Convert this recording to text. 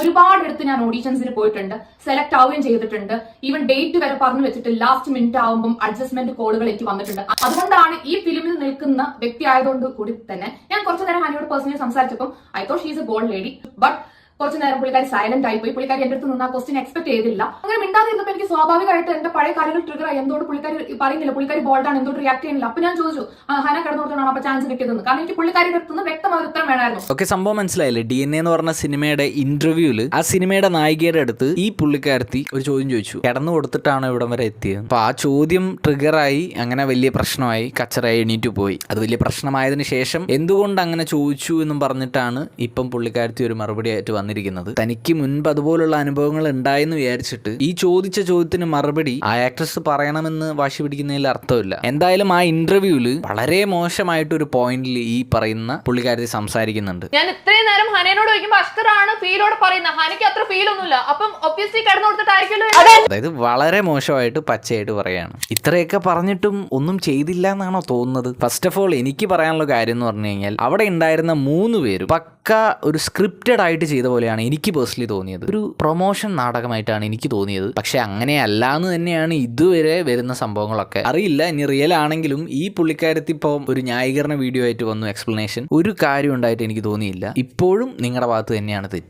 ഒരുപാട് എടുത്ത് ഞാൻ ഓഡീഷൻസിന് പോയിട്ടുണ്ട് സെലക്ട് ആവുകയും ചെയ്തിട്ടുണ്ട്. ഈവൻ ഡേറ്റ് വരെ പറഞ്ഞു വെച്ചിട്ട് ലാസ്റ്റ് മിനിറ്റ് ആവുമ്പോൾ അഡ്ജസ്റ്റ്മെന്റ് കോളുകൾ എനിക്ക് വന്നിട്ടുണ്ട്. അതുകൊണ്ടാണ് ഈ ഫിലിമിൽ നിൽക്കുന്ന വ്യക്തി ആയതുകൊണ്ട് കൂടി തന്നെ ഞാൻ കുറച്ചു നേരം ഹനിയോട് പേഴ്സണലി സംസാരിച്ചപ്പോൾ I thought she's a gold lady but കുറച്ചു നേരം പുള്ളിക്കാരി സൈലന്റ് ആയി പോയി. പുള്ളിക്കാരി എന്റെ അടുത്ത് നിന്ന് ആ ക്വസ്റ്റ്യൻ എക്സ്പെക്ട് ചെയ്തില്ല. അങ്ങനെ മിണ്ടാതിരുന്നപ്പോൾ എനിക്ക് സ്വാഭാവികമായിട്ട് എന്റെ പഴയ കാര്യങ്ങൾ ട്രിഗർ ആയി. എന്തുകൊണ്ട് പുള്ളിക്കാരി പറയുന്നില്ല? പുള്ളിക്കാരി ബോൾഡാണ് എന്തുകൊണ്ട് റിയാക്ട് ചെയ്യുന്നില്ല? അപ്പൊ ഞാൻ ചോദിച്ചു ഹന കിടന്നു കൊടുത്താണ് അപ്പൊ ചാൻസ് കിട്ടിയതെന്ന്. കാരണം എനിക്ക് പുള്ളിക്കാരിയുടെ അടുത്ത് നിന്ന് വ്യക്തമായ ഉത്തരം വേണമായിരുന്നു. ഓക്കെ സംഭവം മനസ്സിലായില്ലേ? ഡി എൻ എന്ന് പറഞ്ഞ സിനിമയുടെ ഇന്റർവ്യൂൽ ആ സിനിമയുടെ നായികയുടെ അടുത്ത് ഈ പുള്ളിക്കാരത്തി ഒരു ചോദ്യം ചോദിച്ചു. കിടന്നു കൊടുത്തിട്ടാണ് ഇവിടം വരെ എത്തിയത്? അപ്പൊ ആ ചോദ്യം ട്രിഗറായി അങ്ങനെ വലിയ പ്രശ്നമായി കച്ചറായി എണീറ്റ് പോയി. അത് വലിയ പ്രശ്നമായതിനു ശേഷം എന്തുകൊണ്ട് അങ്ങനെ ചോദിച്ചു എന്നും പറഞ്ഞിട്ടാണ് ഇപ്പം പുള്ളിക്കാരത്തി ഒരു മറുപടി ആയിട്ട് വന്നിരിക്കുന്നത്. തനിക്ക് മുൻപ് അതുപോലുള്ള അനുഭവങ്ങൾ ഉണ്ടായെന്ന് വിചാരിച്ചിട്ട് ഈ ചോദിച്ച ചോദ്യത്തിന് മറുപടി ആ ആക്ട്രസ് പറയണമെന്ന് വാശി പിടിക്കുന്നതിൽ അർത്ഥമില്ല. എന്തായാലും ആ ഇന്റർവ്യൂൽ വളരെ മോശമായിട്ട് ഒരു പോയിന്റിൽ ഈ പറയുന്ന പുള്ളിക്കാരത്തി സംസാരിക്കുന്നുണ്ട്. ഞാൻ ഇത്രയും നേരം ഹനയോട് ചോദിക്കുമ്പോ അസ്തറാണ് ഫീലോട് പറയുന്നത്. ഹനയ്ക്ക് അത്ര ഫീൽ ഒന്നുമില്ല. അപ്പം ഒബ്വിയസ്ലി കിടന്നു കൊടുത്തിട്ടായിരിക്കുമല്ലോ അതായത് വളരെ മോശമായിട്ട് പച്ചയായിട്ട് പറയാണ് ഇത്രയൊക്കെ പറഞ്ഞിട്ടും ഒന്നും ചെയ്തില്ല എന്നാണോ തോന്നുന്നത്? ഫസ്റ്റ് ഓഫ് ഓൾ എനിക്ക് പറയാനുള്ള കാര്യം എന്ന് പറഞ്ഞു കഴിഞ്ഞാൽ അവിടെ ഉണ്ടായിരുന്ന മൂന്ന് പേരും പക്ക ഒരു സ്ക്രിപ്റ്റഡ് ആയിട്ട് ചെയ്ത പോലെയാണ് എനിക്ക് പേഴ്സണലി തോന്നിയത്. ഒരു പ്രൊമോഷൻ നാടകമായിട്ടാണ് എനിക്ക് തോന്നിയത്. പക്ഷെ അങ്ങനെയല്ല എന്ന് തന്നെയാണ് ഇതുവരെ വരുന്ന സംഭവങ്ങളൊക്കെ. അറിയില്ല ഇനി റിയൽ ആണെങ്കിലും ഈ പുള്ളിക്കാരത്തി ഇപ്പോൾ ഒരു ന്യായീകരണ വീഡിയോ ആയിട്ട് വന്നു എക്സ്പ്ലനേഷൻ ഒരു കാര്യം ഉണ്ടായിട്ട് എനിക്ക് തോന്നിയില്ല. ഇപ്പോഴും നിങ്ങളുടെ ഭാഗത്ത് തന്നെയാണ് തെറ്റ്.